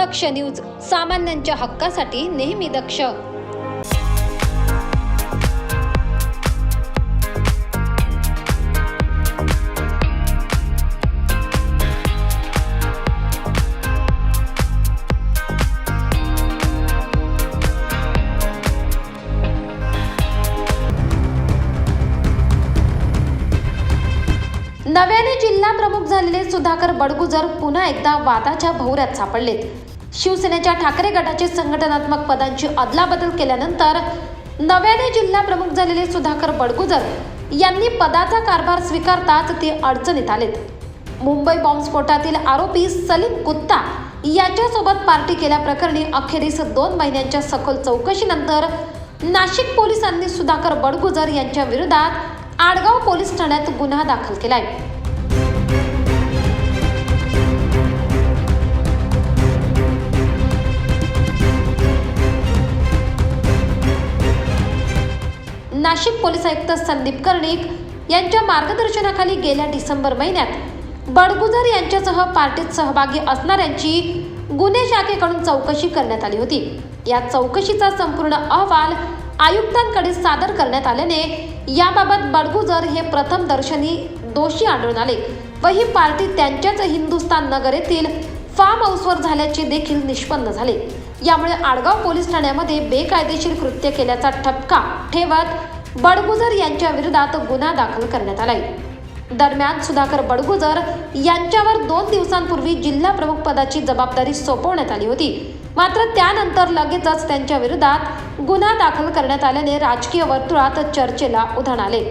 दक्ष news सामान्यांच्या हक्कासाठी नेहमी दक्ष. नव्याने जिल्हा प्रमुख झालेले सुधाकर बडगुजर पुन्हा एकदा वादाच्या भोवऱ्यात सापडलेत. शिवसेनेच्या ठाकरे गटाचे संघटनात्मक पदांची अदलाबदल केल्यानंतर नव्याने जिल्हा प्रमुख झालेले सुधाकर बडगुजर यांनी पदाचा कारभार स्वीकारताच ते अडचणीत आलेत. मुंबई बॉम्बस्फोटातील आरोपी सलीम कुत्ता याच्यासोबत पार्टी केल्याप्रकरणी अखेरीस दोन महिन्यांच्या सखोल चौकशीनंतर नाशिक पोलिसांनी सुधाकर बडगुजर यांच्या विरोधात आडगाव पोलीस ठाण्यात गुन्हा दाखल केलाय. नाशिक पोलीस आयुक्त संदीप कर्णिक यांच्या मार्गदर्शनाखाली गेल्या डिसेंबर महिन्यात बडगुजर यांच्यासह पार्टीत सहभागी असणाऱ्यांची गुन्हे शाखेकडून चौकशी करण्यात आली होती. या चौकशीचा संपूर्ण अहवाल आयुक्तांकडे सादर करण्यात आल्याने याबाबत बडगुजर हे प्रथम दर्शनी दोषी आढळून आले व ही पार्टी त्यांच्याच हिंदुस्थान नगर येथील फार्म हाऊसवर झाल्याचे देखील निष्पन्न झाले. यामुळे आडगाव पोलीस ठाण्यामध्ये बेकायदेशीर कृत्य केल्याचा ठपका ठेवत बडगुजर यांच्या विरोधात गुन्हा दाखल करण्यात आलाय. दरम्यान सुधाकर बडगुजर यांच्यावर दोन दिवसांपूर्वी जिल्हा प्रमुख पदाची जबाबदारी सोपवण्यात आली होती. मात्र त्यानंतर लगेचच त्यांच्या विरोधात गुन्हा दाखल करण्यात आल्याने राजकीय वर्तुळात चर्चेला उधाण आले.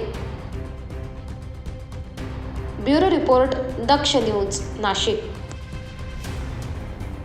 Bureau report Daksh news Nashik.